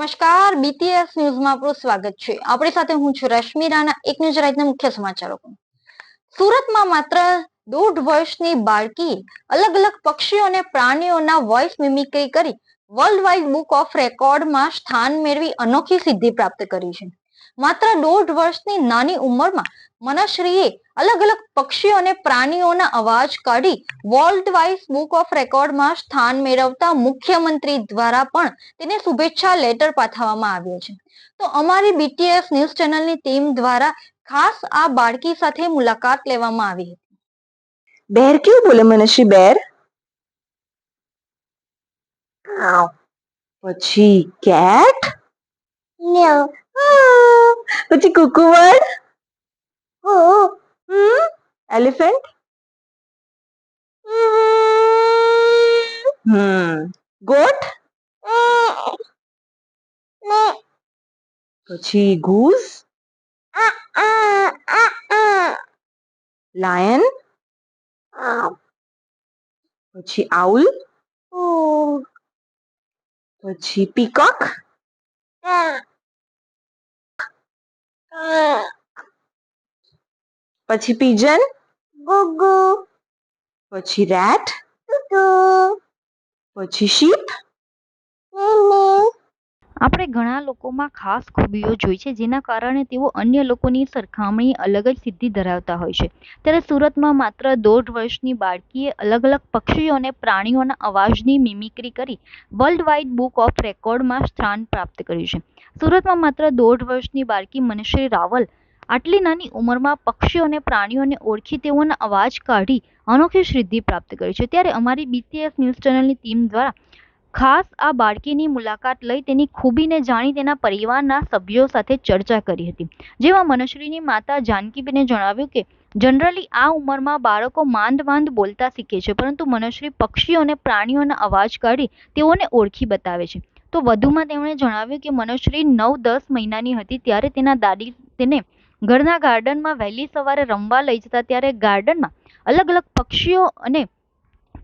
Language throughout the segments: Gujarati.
નમસ્કાર બીટીએસ ન્યૂઝમાં આપનું સ્વાગત છે. આપણી સાથે હું છું રશ્મિ રાણા, એક ન્યૂઝ રાઈટના મુખ્ય સમાચારો સુરતમાં માત્ર દોઢ વર્ષની બાળકી અલગ અલગ પક્ષીઓ અને પ્રાણીઓના વોઇસ મિમિક્રી કરી વર્લ્ડ વાઇડ બુક ઓફ રેકોર્ડમાં સ્થાન મેળવી અનોખી સિદ્ધિ પ્રાપ્ત કરી છે. માત્ર દોઢ વર્ષની નાની ઉંમરમાં મનશ્રીએ અલગ અલગ પક્ષીઓ અને પ્રાણીઓના અવાજ કાઢી વર્લ્ડ વાઇઝ બુક ઓફ રેકોર્ડમાં સ્થાન મેળવતા મુખ્યમંત્રી દ્વારા પણ તેને શુભેચ્છા લેટર પાઠવવામાં આવ્યો છે. તો અમારી બીટીએસ ન્યૂઝ ચેનલની ટીમ દ્વારા ખાસ આ બાળકી સાથે મુલાકાત લેવામાં આવી હતી. બેર કેવું બોલે મનશ્રી બેર? પછી કેટ? પછી કુકુવડ એલિફન્ટ? હમ. ગોટ? પછી ઘૂસ લાયન? પછી આઉલ? પછી પીકોક? પછી પીજન પછી રેટ પછી શીપ આપણે ઘણા લોકોમાં ખાસ ખૂબીઓ જોઈ છે, જેના કારણે તેઓ અન્ય લોકોની સરખામણી અલગ જ સિદ્ધિ ધરાવતા હોય છે. ત્યારે સુરતમાં માત્ર દોઢ વર્ષની બાળકીએ અલગ અલગ પક્ષીઓ અને પ્રાણીઓના અવાજની મિમિક્રી કરી વર્લ્ડ વાઇડ બુક ઓફ રેકોર્ડમાં સ્થાન પ્રાપ્ત કર્યું છે. સુરતમાં માત્ર દોઢ વર્ષની બાળકી મનશ્રી રાવલ આટલી નાની ઉંમરમાં પક્ષીઓ અને પ્રાણીઓને ઓળખી તેઓના અવાજ કાઢી અનોખી સિદ્ધિ પ્રાપ્ત કરી છે. ત્યારે અમારી બીસીએસ ન્યૂઝ ચેનલની ટીમ દ્વારા ખાસ આ બાળકીની મુલાકાત લઈ તેની ખૂબીને જાણી તેના પરિવારના સભ્યો સાથે ચર્ચા કરી હતી. જેમાં મનશ્રીની માતા જાનકીબેને જણાવ્યું કે, જનરલી આ ઉંમરમાં બાળકો માંદ માંદ બોલતા શીખે છે, પરંતુ મનશ્રી પક્ષીઓ અને પ્રાણીઓના અવાજ કાઢી તેઓને ઓળખી બતાવે છે. તો વધુમાં તેમણે જણાવ્યું કે, મનશ્રી નવ દસ મહિનાની હતી ત્યારે તેના દાદી તેને ઘરના ગાર્ડનમાં વહેલી સવારે રમવા લઈ જતા ત્યારે ગાર્ડનમાં અલગ અલગ પક્ષીઓ અને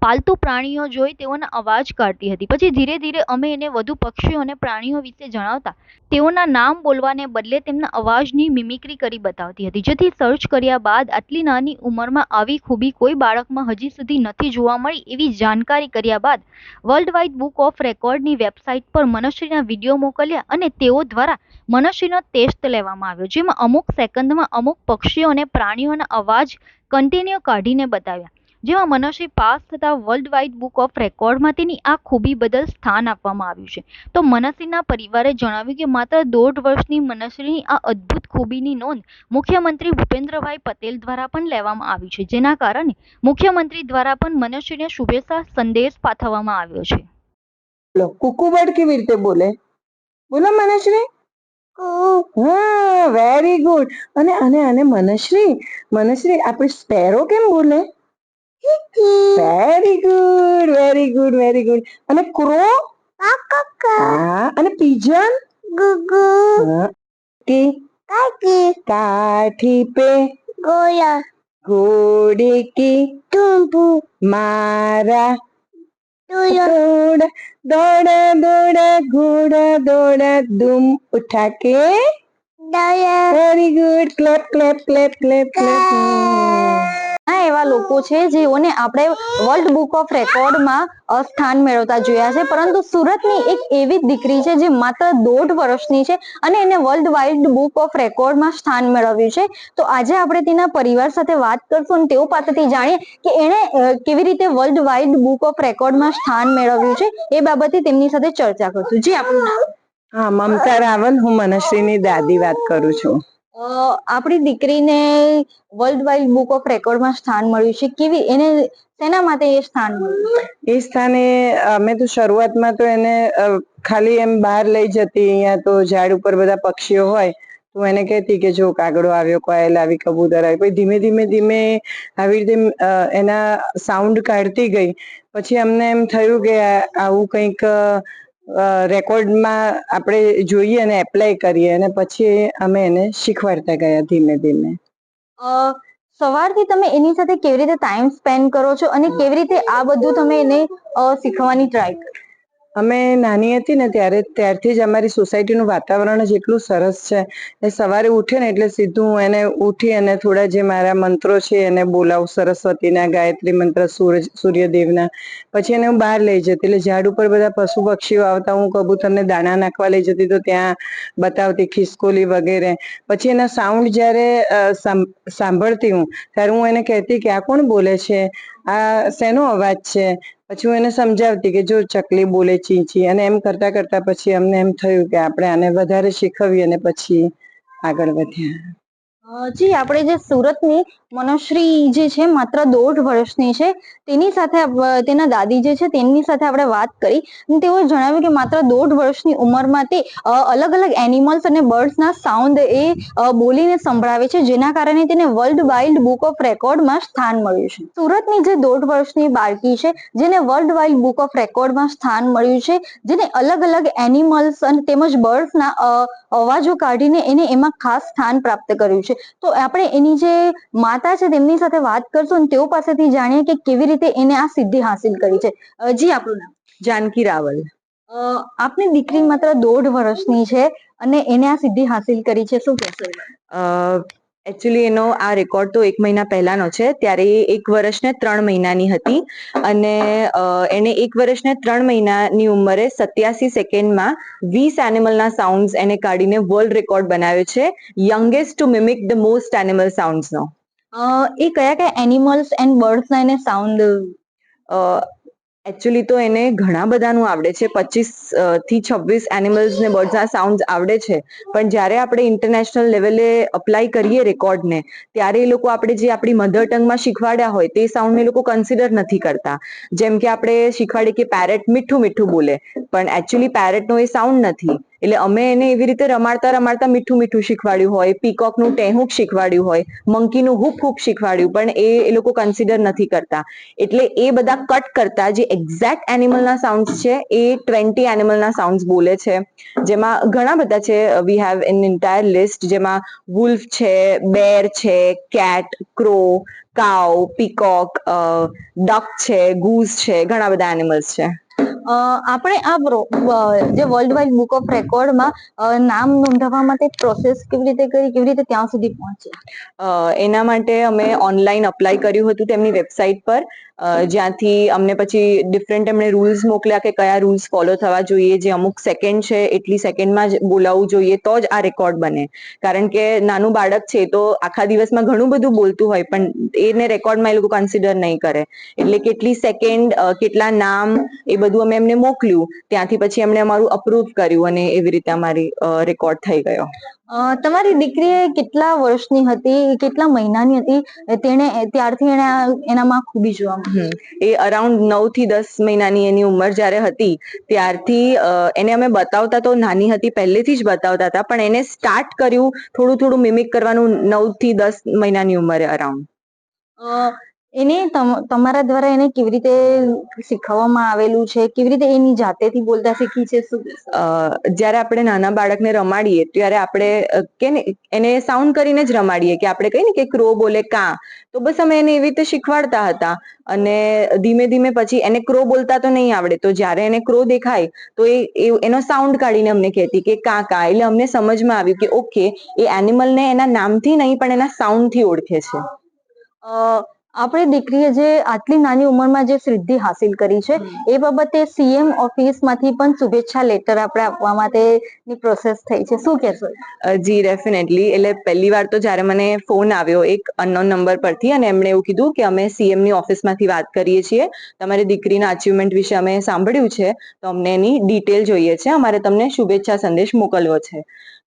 પાલતુ પ્રાણીઓ જોઈ તેઓના અવાજ કાઢતી હતી. પછી ધીરે ધીરે અમે એને વધુ પક્ષીઓ અને પ્રાણીઓ વિશે જણાવતા તેઓના નામ બોલવાને બદલે તેમના અવાજની મિમિક્રી કરી બતાવતી હતી. જેથી સર્ચ કર્યા બાદ આટલી નાની ઉંમરમાં આવી ખૂબી કોઈ બાળકમાં હજી સુધી નથી જોવા મળી એવી જાણકારી કર્યા બાદ વર્લ્ડ વાઇડ બુક ઓફ રેકોર્ડની વેબસાઇટ પર મનશ્રીના વીડિયો મોકલ્યા અને તેઓ દ્વારા મનશ્રીનો ટેસ્ટ લેવામાં આવ્યો. જેમાં અમુક સેકન્ડમાં અમુક પક્ષીઓ અને પ્રાણીઓના અવાજ કન્ટિન્યુ કાઢીને બતાવ્યા. જેમાં મનશ્રી પાસ થતા વર્લ્ડ વાઇડ બુક ઓફ રેકોર્ડમાં તેની આ ખૂબી બદલ સ્થાન આપવામાં આવ્યું છે. તો મનશ્રીના પરિવારે જણાવ્યું કે માત્ર દોઢ વર્ષની મનશ્રીની આ અદ્ભુત ખૂબીની નોંધ મુખ્યમંત્રી ભૂપેન્દ્રભાઈ પટેલ દ્વારા પણ લેવામાં આવી છે, જેના કારણે મુખ્યમંત્રી દ્વારા પણ મનશ્રીને શુભેચ્છા સંદેશ પાઠવવામાં આવ્યો છે. કુકુબડ કેવી રીતે બોલે? બોલો મનશ્રી હા વેરી ગુડ અને અને અને મનશ્રી મનશ્રી આપણે સ્પેરો કેમ બોલે? Very good very good very good અને ક્રો હા અને પીજન હા. કી કાઠી પે ઘોડે કી મારા दौड़ा दौड़ा दौड़ा घोड़ा दौड़ा दुम उठा के very good clap clap clap clap clap ઘણા એવા લોકો છે જેઓને આપણે વર્લ્ડ બુક ઓફ રેકોર્ડમાં સ્થાન મેળવતા જોયા છે. પરંતુ સુરતની એક એવી દીકરી છે જે માત્ર દોઢ વર્ષની છે અને એને વર્લ્ડ વાઇડ બુક ઓફ રેકોર્ડમાં સ્થાન મેળવ્યું છે. તો આજે આપણે તેના પરિવાર સાથે વાત કરશું અને તેઓ પાસેથી જાણીએ કે એણે કેવી રીતે વર્લ્ડ વાઇડ બુક ઓફ રેકોર્ડમાં સ્થાન મેળવ્યું છે એ બાબતે તેમની સાથે ચર્ચા કરશું. જી આપણું નામ? હા, મમતા રાવલ. હું મનશ્રીની દાદી વાત કરું છું. આપણી દીકરીને વર્લ્ડ વાઇડ બુક ઓફ રેકોર્ડમાં સ્થાન મળ્યું છે. કેવી, એને તેના માટે એ સ્થાન મળ્યું એ સ્થાને અમે તો શરૂઆતમાં તો એને ખાલી એમ બહાર લઈ જતી, અહીંયા તો ઝાડ ઉપર બધા પક્ષીઓ હોય, તો એને કહેતી કે જો કાગડો આવ્યો, કોયલ આવી, કબૂતર આવી, પછી ધીમે ધીમે ધીમે આવી રીતે એના સાઉન્ડ કાઢતી ગઈ. પછી અમને એમ થયું કે આવું કંઈક રેકોર્ડમાં આપણે જોઈએ અને એપ્લાય કરીએ અને પછી અમે એને શીખવાડતા ગયા ધીમે ધીમે. સવારથી તમે એની સાથે કેવી રીતે ટાઈમ સ્પેન્ડ કરો છો અને કેવી રીતે આ બધું તમે એને શીખવાની ટ્રાય કરો? અમે નાની હતી ને ત્યારે, ત્યારથી જ અમારી સોસાયટીનું વાતાવરણ જ એટલું સરસ છે. એ સવારે ઉઠે ને એટલે સીધું હું એને ઉઠી અને થોડા જે મારા મંત્રો છે, એને બોલાવું, સરસ્વતીના ગાયત્રી મંત્ર, સૂરજ, સૂર્યદેવના. પછી એને હું બહાર લઈ જતી, એટલે ઝાડ ઉપર બધા પશુ પક્ષીઓ આવતા, હું કબૂતરને દાણા નાખવા લઈ જતી, તો ત્યાં બતાવતી ખિસકોલી વગેરે. પછી એના સાઉન્ડ જ્યારે સાંભળતી હું, ત્યારે હું એને કહેતી કે, આ કોણ બોલે છે? આ શેનો અવાજ છે? પછી હું એને સમજાવતી કે જો ચકલી બોલે ચી ચી, અને એમ કરતા કરતા પછી અમને એમ થયું કે આપણે આને વધારે શીખવીએ અને પછી આગળ વધ્યા. જી, આપણે જે સુરતની મનોશ્રી જે છે, માત્ર દોઢ વર્ષની છે, તેની સાથે તેના દાદી જે છે, તેમની સાથે આપણે વાત કરી. તેઓ જણાવ્યું કે માત્ર દોઢ વર્ષની ઉંમરમાં તે અલગ અલગ એનિમલ્સ અને બર્ડ્સના સાઉન્ડ એ બોલીને સંભળાવે છે, જેના કારણે તેને વર્લ્ડ વાઇલ્ડ બુક ઓફ રેકોર્ડમાં સ્થાન મળ્યું છે. સુરતની જે દોઢ વર્ષની બાળકી છે, જેને વર્લ્ડ વાઇલ્ડ બુક ઓફ રેકોર્ડમાં સ્થાન મળ્યું છે, જેને અલગ અલગ એનિમલ્સ અને તેમજ બર્ડ્સના અવાજો કાઢીને એને એમાં ખાસ સ્થાન પ્રાપ્ત કર્યું છે. તો આપણે એની જે માતા છે તેમની સાથે વાત કરશું અને તેઓ પાસેથી જાણીએ કે કેવી રીતે એને આ સિદ્ધિ હાસિલ કરી છે. જી આપણું નામ. જાનકી રાવલ. આપની દીકરી માત્ર દોઢ વર્ષની છે અને એને આ સિદ્ધિ હાસિલ કરી છે. શું કહેશો? એકચ્યુઅલી એનો આ રેકોર્ડ તો એક મહિના પહેલાનો છે. ત્યારે એ એક વર્ષ ને ત્રણ મહિનાની હતી. અને એને એક વર્ષ ને ત્રણ મહિનાની ઉંમરે સત્યાસી સેકન્ડમાં વીસ એનિમલના સાઉન્ડ્સ એને કાઢીને વર્લ્ડ રેકોર્ડ બનાવ્યો છે. Youngest to mimic the most animal સાઉન્ડ્સનો એ કયા કયા એનિમલ્સ એન્ડ બર્ડ્સના એને સાઉન્ડ એકચ્યુઅલી તો એને ઘણા બધાનું આવડે છે. પચીસથી છવ્વીસ એનિમલ્સ ને બર્ડ્સના સાઉન્ડ આવડે છે. પણ જ્યારે આપણે ઇન્ટરનેશનલ લેવલે અપ્લાય કરીએ રેકોર્ડને ત્યારે એ લોકો આપણે જે આપણી મધર ટંગમાં શીખવાડ્યા હોય, તે સાઉન્ડને એ લોકો કન્સિડર નથી કરતા. જેમ કે આપણે શીખવાડીએ કે પેરેટ મીઠું મીઠું બોલે, પણ એકચ્યુઅલી પેરેટનો એ સાઉન્ડ નથી. એટલે અમે એને એવી રીતે રમાડતા રમાડતા મીઠું મીઠું શીખવાડ્યું હોય પીકોકનું ટેહુક શીખવાડ્યું હોય મંકીનું હુક હુક શીખવાડ્યું, પણ એ એ લોકો કન્સિડર નથી કરતા. એટલે એ બધા કટ કરતા જે એક્ઝેક્ટ એનિમલના સાઉન્ડ્સ છે, એ ટ્વેન્ટી એનિમલના સાઉન્ડ્સ બોલે છે. જેમાં ઘણા બધા છે we have an entire list જેમાં વુલ્ફ છે બેર છે cat crow cow peacock duck છે ગૂઝ છે, ઘણા બધા એનિમલ્સ છે. આપણે આ જે વર્લ્ડ વાઇડ બુક ઓફ રેકોર્ડમાં નામ નોંધાવવા માટે પ્રોસેસ કેવી રીતે કરી, કેવી રીતે ત્યાં સુધી પહોંચ્યા એના માટે અમે ઓનલાઈન અપ્લાય કર્યું હતું તેમની વેબસાઇટ પર. જ્યાંથી અમને પછી ડિફરન્ટ એમણે રૂલ્સ મોકલ્યા કે કયા રૂલ્સ ફોલો થવા જોઈએ, જે અમુક સેકન્ડ છે, એટલી સેકન્ડમાં જ બોલાવવું જોઈએ, તો જ આ રેકોર્ડ બને. કારણ કે નાનું બાળક છે તો આખા દિવસમાં ઘણું બધું બોલતું હોય, પણ એને રેકોર્ડમાં એ લોકો કન્સિડર નહીં કરે. એટલે કેટલી સેકન્ડ કેટલા નામ એ બધું અમે એમને મોકલ્યું. ત્યાંથી પછી એમણે અમારું અપ્રૂવ કર્યું અને એવી રીતે અમારી રેકોર્ડ થઈ ગયો. તમારી દીકરી કેટલા વર્ષની હતી? કેટલા મહિનાની હતી? તેણે ત્યારથી એને એનામાં ખૂબી જોવા મળી. એ અરાઉન્ડ નવથી દસ મહિનાની એની ઉંમર જ્યારે હતી ત્યારથી એને અમે બતાવતા તો નાની હતી પહેલેથી જ બતાવતા હતા પણ એને સ્ટાર્ટ કર્યું થોડું થોડું મિમિક કરવાનું નવથી દસ મહિનાની ઉંમરે અરાઉન્ડ એને તમ- તમારા દ્વારા એને કેવી રીતે શીખવવામાં આવેલું છે? કેવી રીતે એની જાતેથી બોલતા શીખી છે? જ્યારે આપણે નાના બાળકને રમાડીએ ત્યારે આપણે કે એને સાઉન્ડ કરીને જ રમાડીએ કે આપણે કહીએ ને કે ક્રો બોલે કા તો બસ અમે એને એવી રીતે શીખવાડતા હતા. અને ધીમે ધીમે પછી એને ક્રો બોલતા તો નહીં આવડે. તો જ્યારે એને ક્રો દેખાય તો એ એનો સાઉન્ડ કાઢીને અમને કહેતી કે કા કા એટલે અમને સમજમાં આવ્યું કે ઓકે એ એનિમલને એના નામથી નહીં પણ એના સાઉન્ડથી ઓળખે છે. આપણી દીકરીએ જે આટલી નાની ઉંમરમાં જે સિદ્ધિ હાસિલ કરી છે એ બાબતે સીએમ ઓફિસમાંથી પણ શુભેચ્છા લેટર આપણે આપવા માટેની પ્રોસેસ થઈ છે. શું કહેશો? જી ડેફિનેટલી એટલે પહેલી વાર તો જ્યારે મને ફોન આવ્યો એક અનનોન નંબર પરથી અને એમણે એવું કીધું કે અમે સીએમની ઓફિસમાંથી વાત કરીએ છીએ. તમારી દીકરીના અચીવમેન્ટ વિશે અમે સાંભળ્યું છે. તો અમને એની ડિટેલ જોઈએ છે. અમારે તમને શુભેચ્છા સંદેશ મોકલવો છે.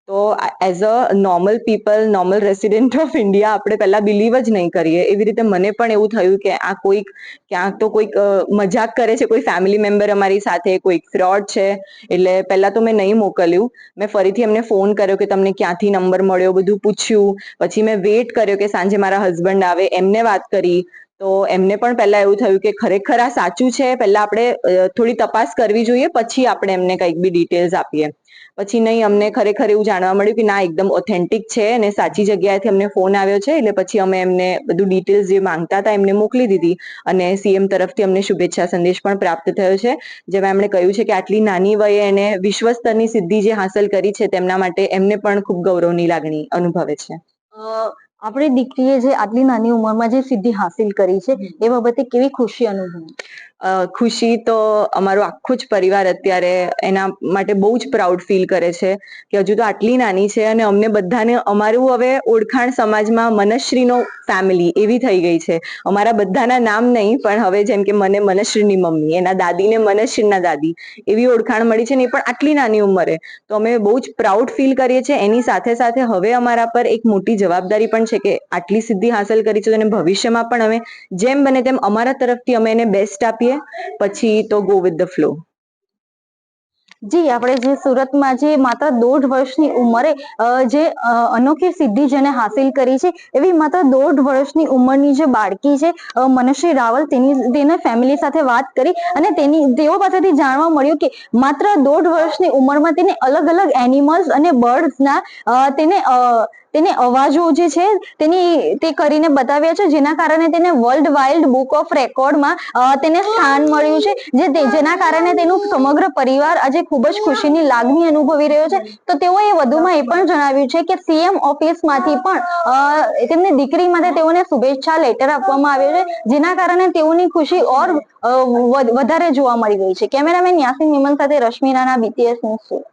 તો as a normal people normal resident of India આપણે પહેલા બિલીવ જ નહીં કરીએ. એવી રીતે મને પણ એવું થયું કે આ કોઈક, ક્યાંક તો કોઈક મજાક કરે છે, કોઈ ફેમિલી મેમ્બર અમારી સાથે, કોઈક ફ્રોડ છે. એટલે પહેલાં તો મેં નહીં મોકલ્યું. મેં ફરીથી એમને ફોન કર્યો કે તમને ક્યાંથી નંબર મળ્યો, બધું પૂછ્યું. પછી મેં વેઇટ કર્યો કે સાંજે મારા હસબન્ડ આવે. એમને વાત કરી. તો એમને પણ પહેલા એવું થયું કે ખરેખર આ સાચું છે, પહેલા આપણે થોડી તપાસ કરવી જોઈએ, પછી આપણે એમને કંઈક બી ડિટેલ્સ આપીએ. પછી નહીં, અમને ખરેખર એવું જાણવા મળ્યું કે ના, એકદમ ઓથેન્ટિક છે અને સાચી જગ્યાએથી અમને ફોન આવ્યો છે, એટલે પછી અમે એમને બધું ડિટેલ્સ જે માંગતા હતા એમને મોકલી દીધી અને સીએમ તરફથી અમને શુભેચ્છા સંદેશ પણ પ્રાપ્ત થયો છે, જેમાં એમણે કહ્યું છે કે આટલી નાની વયે એને વિશ્વ સ્તરની સિદ્ધિ જે હાંસલ કરી છે, તેમના માટે એમને પણ ખૂબ ગૌરવની લાગણી અનુભવે છે. આપણી દીકરીએ જે આટલી નાની ઉંમરમાં જે સિદ્ધિ હાસિલ કરી છે, એ બાબતે કેવી ખુશી અનુભવી? ખુશી તો અમારો આખું જ પરિવાર અત્યારે એના માટે બહુ જ પ્રાઉડ ફીલ કરે છે કે હજુ તો આટલી નાની છે અને અમને બધાને અમારું હવે ઓળખાણ સમાજમાં મનશ્રીનો ફેમિલી એવી થઈ ગઈ છે. અમારા બધાના નામ નહીં, પણ હવે જેમ કે મને મનશ્રીની મમ્મી, એના દાદીને મનશ્રીના દાદી એવી ઓળખાણ મળી છે ને એ પણ આટલી નાની ઉંમરે. તો અમે બહુ જ પ્રાઉડ ફીલ કરીએ છીએ. એની સાથે સાથે હવે અમારા પર એક મોટી જવાબદારી પણ છે કે આટલી સિદ્ધિ હાંસલ કરી છે અને ભવિષ્યમાં પણ અમે જેમ બને તેમ અમારા તરફથી અમે એને બેસ્ટ આપીએ પછી તો ગો વિથ ધ ફ્લો જી, આપણે જે સુરતમાં જે માત્ર દોઢ વર્ષની ઉંમરે જે અનોખી સિદ્ધિ જેને હાસિલ કરી છે, એવી માત્ર દોઢ વર્ષની ઉંમરની જે બાળકી છે મનશ્રી રાવલ તેની, તેને ફેમિલી સાથે વાત કરી અને તેની, તેઓ પાસેથી જાણવા મળ્યું કે માત્ર દોઢ વર્ષની ઉંમરમાં તેને અલગ અલગ એનિમલ્સ અને બર્ડ્સના તેને તેને અવાજો જે છે તેની તે કરીને બતાવ્યા છે, જેના કારણે તેને વર્લ્ડ વાઇલ્ડ બુક ઓફ રેકોર્ડમાં તેને સ્થાન મળ્યું છે. જે જેના કારણે તેનું સમગ્ર પરિવાર આજે ખૂબ જ ખુશીની લાગણી અનુભવી રહ્યો છે. તો તેઓએ વધુમાં એ પણ જણાવ્યું છે કે સીએમ ઓફિસમાંથી પણ તેમની દીકરી માટે તેઓને શુભેચ્છા લેટર આપવામાં આવ્યો છે, જેના કારણે તેઓની ખુશી ઓર વધ- વધારે જોવા મળી રહી છે. કેમેરામેન યાસીન નિમન સાથે રશ્મિ રાણા બીટીએસ ન્યૂઝ